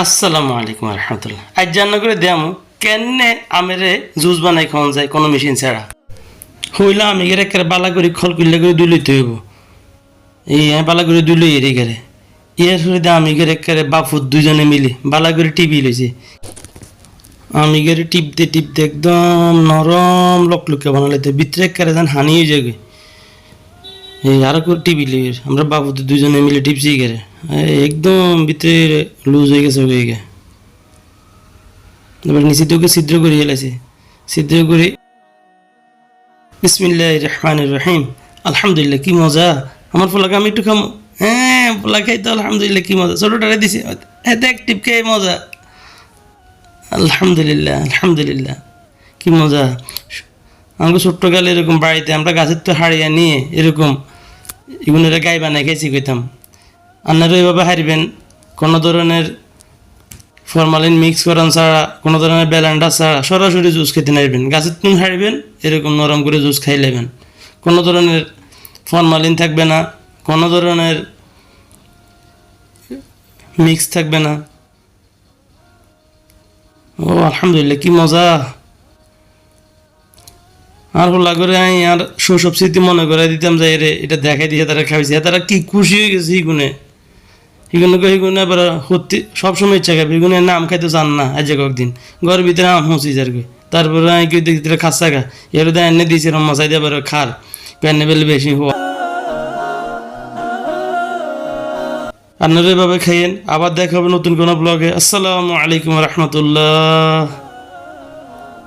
আসসালামু আলাইকুম রহমতুল্লাহ আজ জান্ন করে দেয়ামু, কেনে আমেরে জুস বানাই খাওয়ান যায় কোনো মেশিন ছাড়া। হইলা আমি গেরে একেবারে বালা করে খল করলে করে দুলইতে হইব। এই হ্যাঁ বালা করে দুলই এরে গেরে ইয়ের হইতে আমি গেরে একেবারে বাপুর দুজনে মিলে বালা করে টিপি লইছে। আমি গেরে টিপতে টিপতে একদম নরম লকলকে বানালাইতে ভিতরে একেবারে যেন হানি হয়ে যাবে। এই আরও টিপি লই আমরা বাবু তো দুজনে মিলে টিপছি গেরে একদম ভিতরে লুজ হয়ে গেছে হয়ে গে এবার নিচে তোকে ছিদ্র করে হেলাইছে ছিদ্র করে বিসমিল্লাহ রহমান রহিম। আলহামদুলিল্লাহ, কি মজা। আমার পোলাকে আমি একটু খামো হ্যাঁ পোলা খাই তো আলহামদুলিল্লাহ, কি মজা। ছোটোটারে দিছি। হ্যাঁ দেখ, টিপ খেয়ে মজা। আলহামদুলিল্লাহ আলহামদুলিল্লাহ, কি মজা। আমাকে ছোট্ট কালে এরকম বাড়িতে, আমরা গাছের তো হারিয়ে নিয়ে এরকম এগুলোরা গাই বানাই খাইছি কইতাম। আপনারা এভাবে হারবেন কোনো ধরনের ফরমালিন মিক্স করান ছাড়া, কোনো ধরনের ব্যালেন্ডার ছাড়া, সরাসরি জুস খেতে নাইবেন গাছের তুমি হারবেন এরকম নরম করে জুস খাই নেবেন কোনো ধরনের ফরমালিন থাকবে না, কোনো ধরনের মিক্স থাকবে না। ও, আলহামদুলিল্লাহ, কি মজা। আর হল্লা করে আমি আর শৈশব স্মৃতি মনে করে দিতাম যে রে এটা দেখাই দিয়ে তারা খাইছে। তারা কি খুশি হয়ে গেছে ইগুনে? ইগুনে কই ইগুনে আবার সত্যি সবসময় ইচ্ছা খাবে ইগুনে নাম খাইতে চান না আজ কয়েকদিন ঘরের ভিতরে আম হুঁচি যার কই। তারপরে আমি কি দেখি তারা খাসা খা এর দেয় এনে দিয়েছে মশাই দিয়ে আবার খার। প্যানে বেলে বেশি হওয়া। আপনারা এভাবে খাইয়েন। আবার দেখা নতুন কোনো ব্লগে আসসালামু আলাইকুম রহমতুল্লাহ।